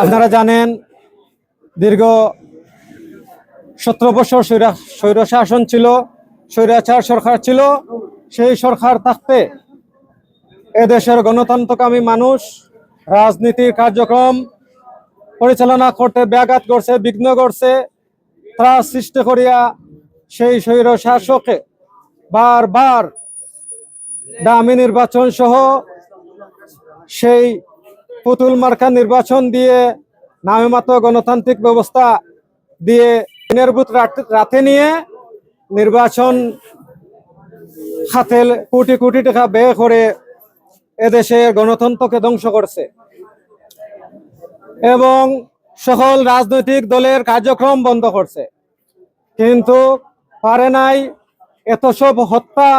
আপনারা জানেন, দীর্ঘ সতেরো বছর স্বৈরা স্বৈর শাসন ছিল, স্বৈরাচার সরকার ছিল, সেই সরকার থাকতে এদেশের গণতন্ত্রকামী মানুষ রাজনীতির কার্যক্রম পরিচালনা করতে ব্যাঘাত করছে বিঘ্ন করছে ত্রাস সৃষ্টি করিয়া সেই স্বৈর শাসককে বারবার দামি নির্বাচন সহ সেই পুতুল মার্কা নির্বাচন দিয়ে নামে মাত্র গণতান্ত্রিক ব্যবস্থা দিয়ে দিনের বুথ রাতে নিয়ে নির্বাচন হাতে কোটি কোটি টাকা ব্যয় করে এদেশের গণতন্ত্রকে ধ্বংস করছে। এবং সকল রাজনৈতিক দলের কার্যক্রম বন্ধ করছে। কিন্তু পারে নাই এত সব হত্যা,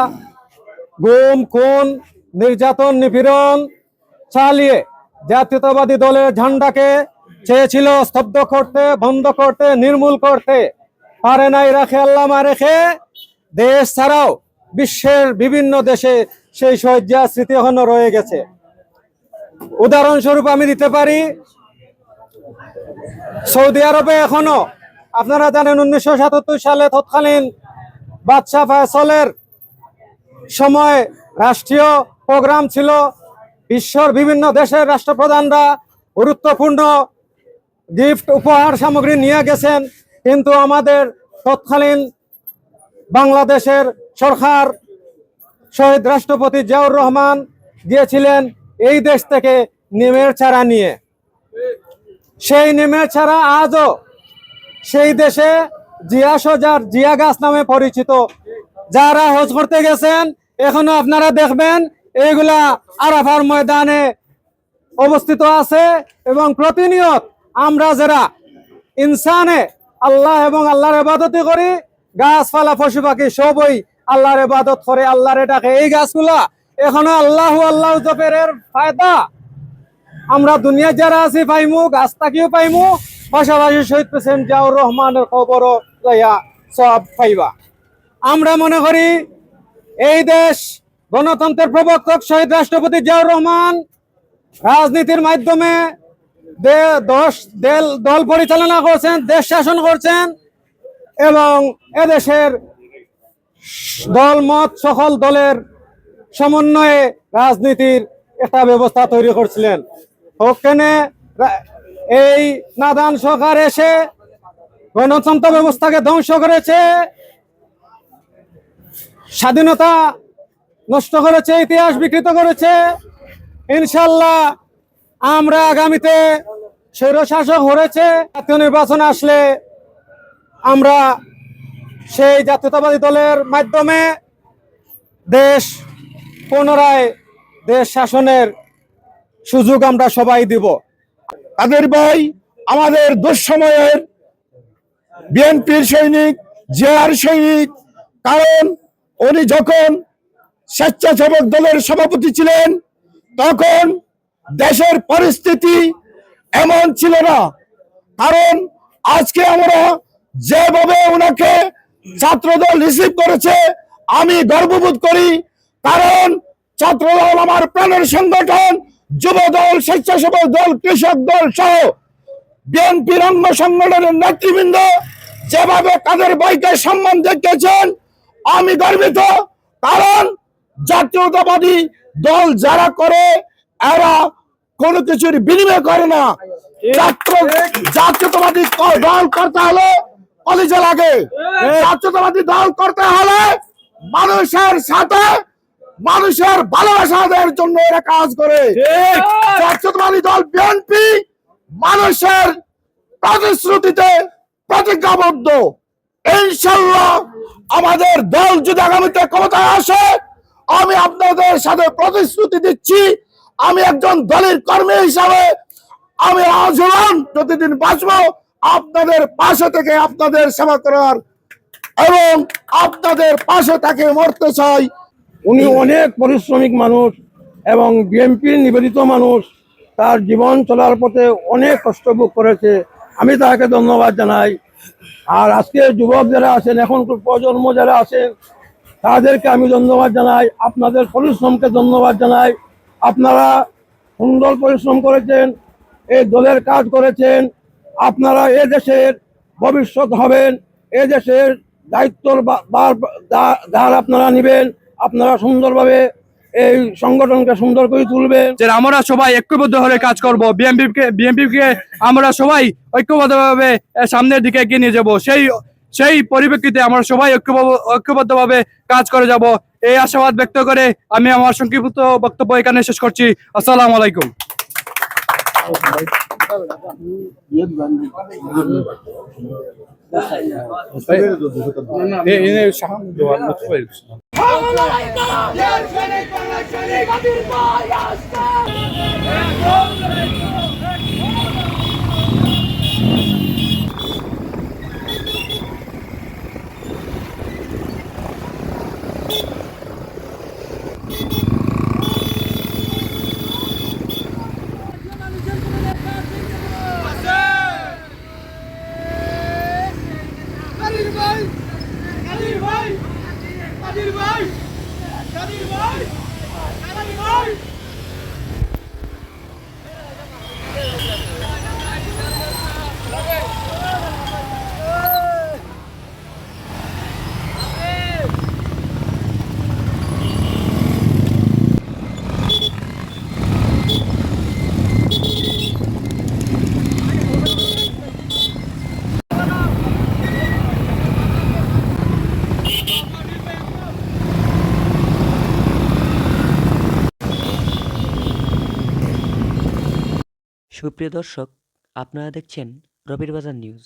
গুম, খুন, নির্যাতন, নিপীড়ন চালিয়ে জাতীয়তাবাদী দলের ঝান্ডাকে চেয়েছিল স্তব্ধ করতে, বন্ধ করতে, নির্মূল করতে। পারে নাই, রাখে আল্লামা রেখে। দেশ ছাড়াও বিশ্বের বিভিন্ন দেশে সেই শয্যা স্মৃতি এখনও রয়ে গেছে। উদাহরণস্বরূপ আমি দিতে পারি, সৌদি আরবে এখনও, আপনারা জানেন উনিশশো সাতাত্তর সালে তৎকালীন বাদশাহ ফয়সলের সময় রাষ্ট্রীয় প্রোগ্রাম ছিল বিশ্বর বিভিন্ন দেশের রাষ্ট্রপ্রধানরা গুরুত্বপূর্ণ গিফট উপহার সামগ্রী নিয়ে গেছেন, কিন্তু আমাদের তৎকালীন বাংলাদেশের সরকার শহীদ রাষ্ট্রপতি জিয়াউর রহমান গিয়েছিলেন এই দেশ থেকে নিমের চারা নিয়ে। সেই নিমের ছাড়া আজও সেই দেশে জিয়া সজার জিয়া গাছ নামে পরিচিত। যারা হজ করতে গেছেন, এখনও আপনারা দেখবেন এইগুলা আরাফার ময়দানে অবস্থিত আছে এবং প্রতিনিয়ত আমরা যারা ইনসানে আল্লাহ এবং আল্লাহর ইবাদতি করি, গাছপালা পশু পাখি সবই আল্লাহর এবাদত করে, আল্লাহর ডাকে। এই গাছগুলা এখনও আল্লাহ আল্লাহ জপের ফায়দা। আমরা দুনিয়া যারা আছি পাইমু, গাছ তাকিও পাইমু, পাশাপাশি শহীদ প্রেসিডেন্ট জিয়াউর রহমানের খবরও সব পাইবা। আমরা মনে করি, এই দেশ গণতন্ত্রের প্রবর্তক শহীদ রাষ্ট্রপতি জিয়াউর রহমান রাজনীতির মাধ্যমে দশ দল পরিচালনা করছেন, দেশ শাসন করছেন এবং এদেশের দল মত সকল দলের সমন্বয়ে রাজনীতির একটা ব্যবস্থা তৈরি করছিলেন। ওখানে এই নাদান সরকার এসে গণতন্ত্র ব্যবস্থাকে ধ্বংস করেছে। স্বাধীনতা নষ্ট করেছে, ইতিহাস বিকৃত করেছে। ইনশাল্লাহ আমরা আগামীতে স্বৈরশাসক হয়েছে জাতীয় নির্বাচন আসলে আমরা সেই জাতীয়তাবাদী দলের মাধ্যমে দেশ পুনরায় দেশ শাসনের সুযোগ আমরা সবাই দিব। তাদের ভাই? আমাদের দুঃসময়ের বিএনপির সৈনিক জেআর সৈনিক। কারণ উনি যখন স্বেচ্ছাসেবক দলের সভাপতি ছিলেন, তখন দেশের পরিস্থিতি এমন ছিল না। কারণ আজকে আমরা যেভাবে ওনাকে ছাত্রদল রিসিভ করেছে, আমি গর্ববোধ করি। কারণ ছাত্রদল আমার প্রাণের সংগঠন যুব দল স্বেচ্ছাসেবক দল, কৃষক দল সহ বিএনপির অঙ্গ সংগঠনের নেতৃবৃন্দ যেভাবে কাদের ভাইকে সম্মান দেখিয়েছেন, আমি গর্বিত। কারণ জাতীয়তাবাদী দল যারা করে এরা কোনো কিছুর বিনিময় করে না। ছাত্র জাতীয়তাবাদী দল করতে হলে কলেজে লাগে। জাতীয়তাবাদী দল করতে হলে মানুষের সাথে মানুষের ভালোবাসাদের জন্য এরা কাজ করে। জাতীয়তাবাদী দল বিএনপি মানুষের প্রতিশ্রুতিতে প্রতিজ্ঞাবদ্ধ। ইনশাল্লাহ আমাদের দল যদি আগামীতে ক্ষমতায় আসে আমি আপনাদের সাথে প্রতিশ্রুতি দিচ্ছি, আমি একজন দলের কর্মী হিসাবে আমি আজীবন প্রতিদিন বাঁচবো, আপনাদের পাশে থেকে আপনাদের সেবা করার এবং আপনাদের পাশে তাকে মরতে চাই। উনি অনেক পরিশ্রমিক মানুষ এবং বিএনপির নিবেদিত মানুষ। তার জীবন চলার পথে অনেক কষ্ট ভোগ করেছে। আমি তাকে ধন্যবাদ জানাই। আর আজকে যুবক যারা আছেন এখন প্রজন্ম যারা আছেন তাদেরকে আমি ধন্যবাদ জানাই, আপনাদের পরিশ্রমকে ধন্যবাদ জানাই। আপনারা সুন্দর পরিশ্রম করেছেন, এই দলের কাজ করেছেন, আপনারা এ দেশের ভবিষ্যৎ হবেন, এ দেশের দায়িত্বর দার আপনারা নেবেন, আপনারা সুন্দরভাবে এই সংগঠনকে সুন্দর করে তুলবেন। যে আমরা সবাই ঐক্যবদ্ধ হয়ে কাজ করব বিএনপি কে বিএনপি কে আমরা সবাই ঐক্যবদ্ধভাবে সামনের দিকে এগিয়ে নিয়ে যাব, সেই সেই পরিপ্রেক্ষিতে আমরা সবাই ঐক্যবদ্ধ- ঐক্যবদ্ধভাবে কাজ করে যাব এই আশাবাদ ব্যক্ত করে আমি আমার সংক্ষিপ্ত বক্তব্য এখানে শেষ করছি আসসালামু আলাইকুম কাদির ভাই কাদির ভাই কাদির ভাই কাদির ভাই কাদির ভাই সুপ্রিয় দর্শক আপনারা দেখছেন রবির বাজার নিউজ।